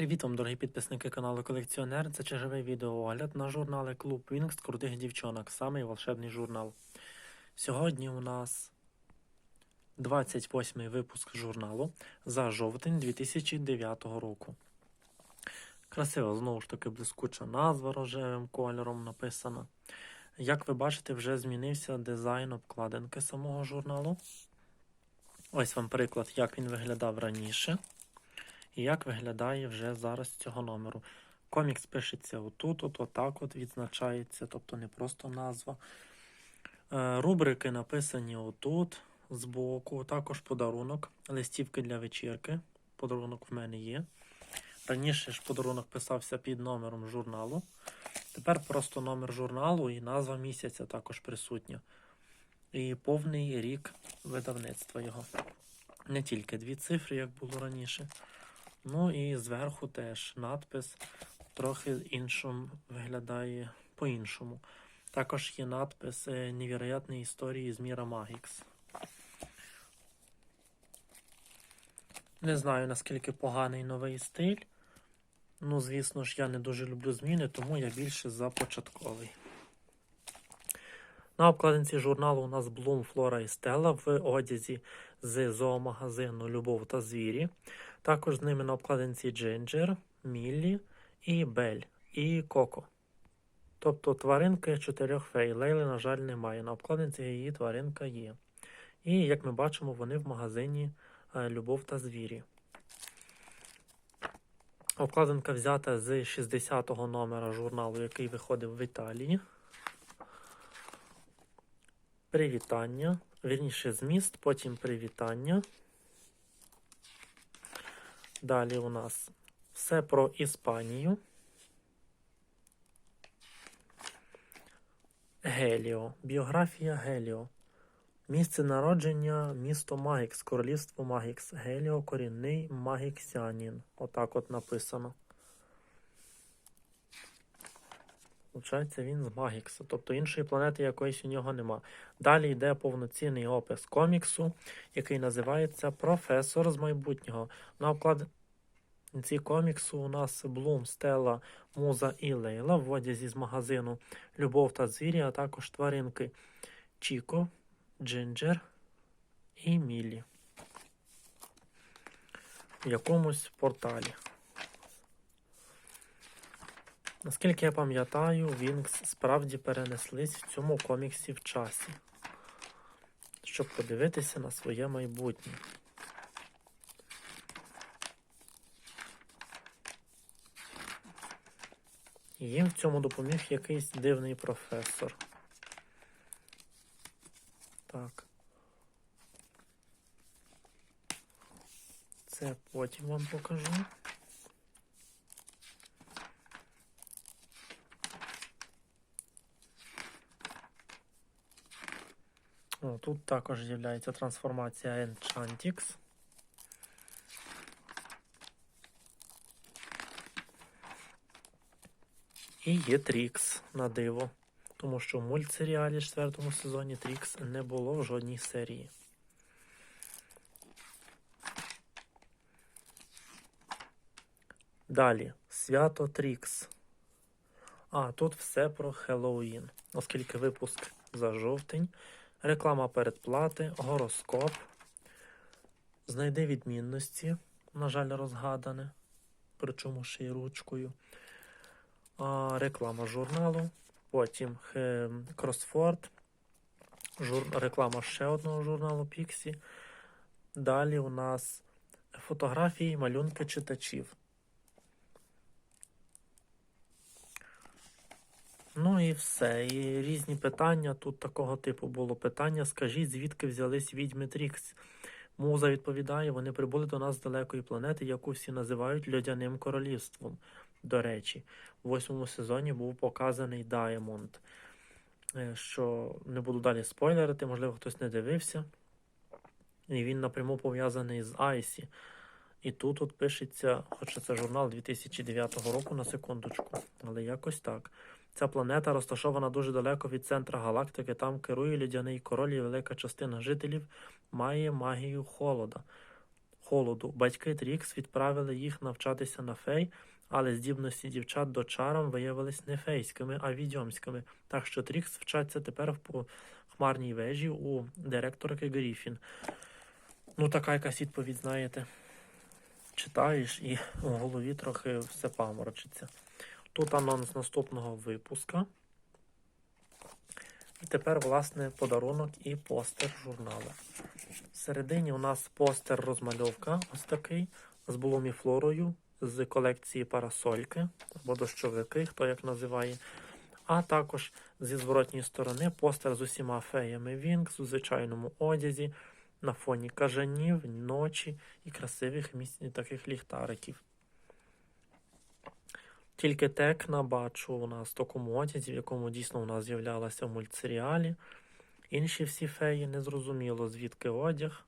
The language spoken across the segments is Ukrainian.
Привіт вам, дорогі підписники каналу Колекціонер. Це черговий відеоогляд на журнали Клуб Вінкс крутих дівчонок, самий волшебний журнал. Сьогодні у нас 28 випуск журналу за жовтень 2009 року. Красива, знову ж таки, блискуча назва рожевим кольором написана. Як ви бачите, вже змінився дизайн обкладинки самого журналу. Ось вам приклад, як він виглядав раніше. І як виглядає вже зараз цього номеру. Комікс пишеться отут, от, отак от відзначається, тобто не просто назва. Е, Рубрики написані отут, збоку, також подарунок, листівки для вечірки. Подарунок в мене є. Раніше ж подарунок писався під номером журналу. Тепер просто номер журналу і назва місяця також присутня. І повний рік видавництва його. Не тільки дві цифри, як було раніше. Ну і зверху теж надпис трохи іншим виглядає по-іншому. Також є надпис е, Невероятні історії з міра Магікс. Не знаю, наскільки поганий новий стиль. Ну, звісно ж, я не дуже люблю зміни, тому я більше за початковий. На обкладинці журналу у нас Bloom, Flora і Stella в одязі з зоомагазину Любов та звірі. Також з ними на обкладинці Джинджер, Міллі і Бель і Коко. Тобто тваринки чотирьох фей. Лейли, на жаль, немає. На обкладинці її тваринка є. І, як ми бачимо, вони в магазині е, Любов та звірі. Обкладинка взята з 60-го номера журналу, який виходив в Італії. Привітання. Вірніше зміст, потім привітання. Далі у нас все про Іспанію. Геліо. Біографія Геліо. Місце народження місто Магікс, королівство Магікс. Геліо корінний магіксянин. Отак от написано. Получається, він з Магікса, тобто іншої планети якоїсь у нього нема. Далі йде повноцінний опис коміксу, який називається Професор з майбутнього. На обкладинці коміксу у нас Блум, Стелла, Муза і Лейла в одязі з магазину Любов та звірі, а також тваринки Чіко, Джинджер і Міллі. В якомусь порталі. Наскільки я пам'ятаю, Вінкс справді перенеслись в цьому коміксі в часі, щоб подивитися на своє майбутнє. Їм в цьому допоміг якийсь дивний професор. Так. Це потім вам покажу. О, тут також з'являється трансформація Enchantix. І є Трікс на диво. Тому що в мультсеріалі четвертому сезоні Трікс не було в жодній серії. Далі Свято Трікс. А, тут все про Хеллоуін. Оскільки випуск за жовтень. Реклама передплати, гороскоп. Знайди відмінності, на жаль, розгадане, причому ще й ручкою. А, Реклама журналу. Потім кросфорд. Жур... Реклама ще одного журналу Піксі. Далі у нас фотографії, малюнки читачів. Ну і все. І різні питання. Тут такого типу було питання. Скажіть, звідки взялись відьми Трікс? Муза відповідає, вони прибули до нас з далекої планети, яку всі називають Льодяним королівством. До речі, в восьмому сезоні був показаний Даймонд. Е, що не буду далі спойлерити, можливо, хтось не дивився. І він напряму пов'язаний з Айсі. І тут от пишеться, хоча це журнал 2009 року на секундочку, але якось так. Ця планета розташована дуже далеко від центра галактики. Там керує лідяний король і велика частина жителів має магію холода. холоду. Батьки Трікс відправили їх навчатися на фей, але здібності дівчат до чарам виявились не фейськими, а відьомськими. Так що Трікс вчаться тепер в хмарній вежі у директорки Гріфін. Ну, така якась відповідь, знаєте. Читаєш і в голові трохи все паморочиться. Тут анонс наступного випуска. І тепер, власне, подарунок і постер журналу. Всередині у нас постер розмальовка, ось такий, з буломіфлорою, з колекції парасольки або дощовики, хто як називає. А також зі зворотньої сторони постер з усіма феями Вінкс у звичайному одязі, на фоні кажанів, ночі і красивих місць таких ліхтариків. Тільки Текна бачу у нас в такому одязі, в якому дійсно у нас з'являлася в мультсеріалі. Інші всі феї незрозуміло, звідки одяг.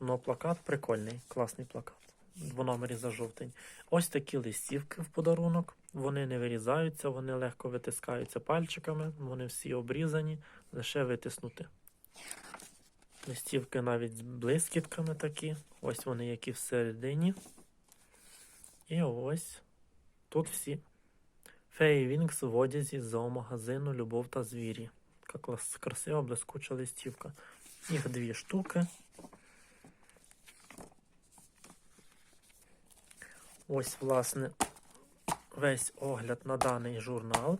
Ну, плакат прикольний, класний плакат. В за жовтень. Ось такі листівки в подарунок. Вони не вирізаються, вони легко витискаються пальчиками, вони всі обрізані, лише витиснути. Листівки навіть з блискітками такі. Ось вони які всередині. І ось тут всі. Феї Вінкс в одязі з зоомагазину Любов та звірі. Така красива блискуча листівка. Їх дві штуки. Ось, власне, весь огляд на даний журнал.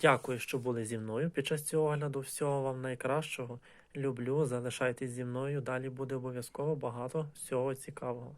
Дякую, що були зі мною під час цього огляду. Всього вам найкращого. Люблю, залишайтесь зі мною. Далі буде обов'язково багато всього цікавого.